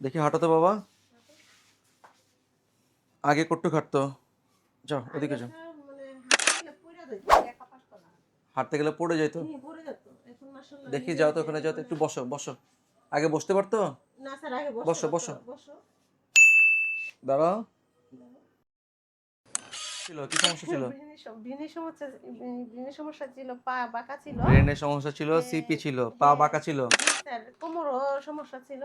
দেখি হাঁটো তো বাবা? আগে কট্টু খাটতো। যাও ওদিকে যাও। হাঁটতে গেলে পড়ে যেত দেখি যাও তো ওখানে যাও তো একটু বসো বসো। আগে বসতে পারতো? বসো, বসো বসো। বসো। দাঁড়াও। ছিল কি সমস্যা ছিল? ব্রেনের সমস্যা ব্রেনের সমস্যা ছিল পা বাঁকা ছিল। ব্রেনের সমস্যা ছিল সিপি ছিল পা বাঁকা ছিল। স্যার কোমরও সমস্যা ছিল।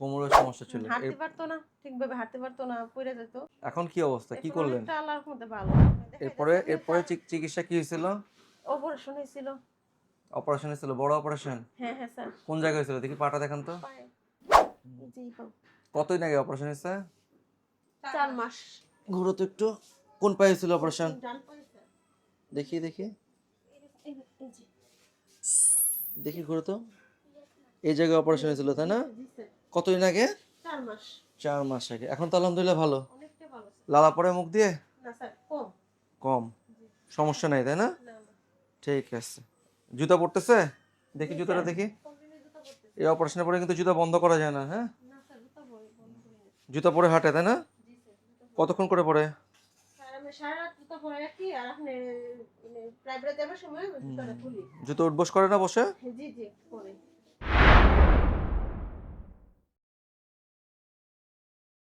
কোমরের সমস্যা ছিল। হাঁটতে পারতো না ঠিকভাবে হাঁটতে পারতো না পড়ে যেত। এখন কি অবস্থা? কি করলেন? আল্লাহর মধ্যে ভালো। এরপরে এরপরে চিকিৎসা কি হয়েছিল? অপারেশন হয়েছিল। অপারেশন হয়েছিল বড় অপারেশন হ্যাঁ হ্যাঁ স্যার। কোন জায়গায় হয়েছিল? দেখি পাটা দেখান তো। কতদিন আগে অপারেশন হয়েছে? চার মাস। ঘুরো তো একটু। কোন পায়ে হয়েছিল অপারেশন ডান পায়ে স্যার। দেখি দেখি। দেখি ঘুরো তো। এই জায়গায় অপারেশন হয়েছিল তাই না? কতদিন আগে? চার মাস। চার মাস আগে। এখন তো আলহামদুলিল্লাহ ভালো। লালা পরে মুখ দিয়ে? কম। সমস্যা নাই তাই না? ঠিক আছে। জুতা পড়তেছে? দেখি জুতাটা দেখি। এই অপারেশনের পরে কিন্তু জুতা বন্ধ করা যায় না হ্যাঁ? জুতা পরে হাঁটে তাই না? কতক্ষণ করে পরে খুলি জুতো উঠবোস করে না বসে? জি জি করে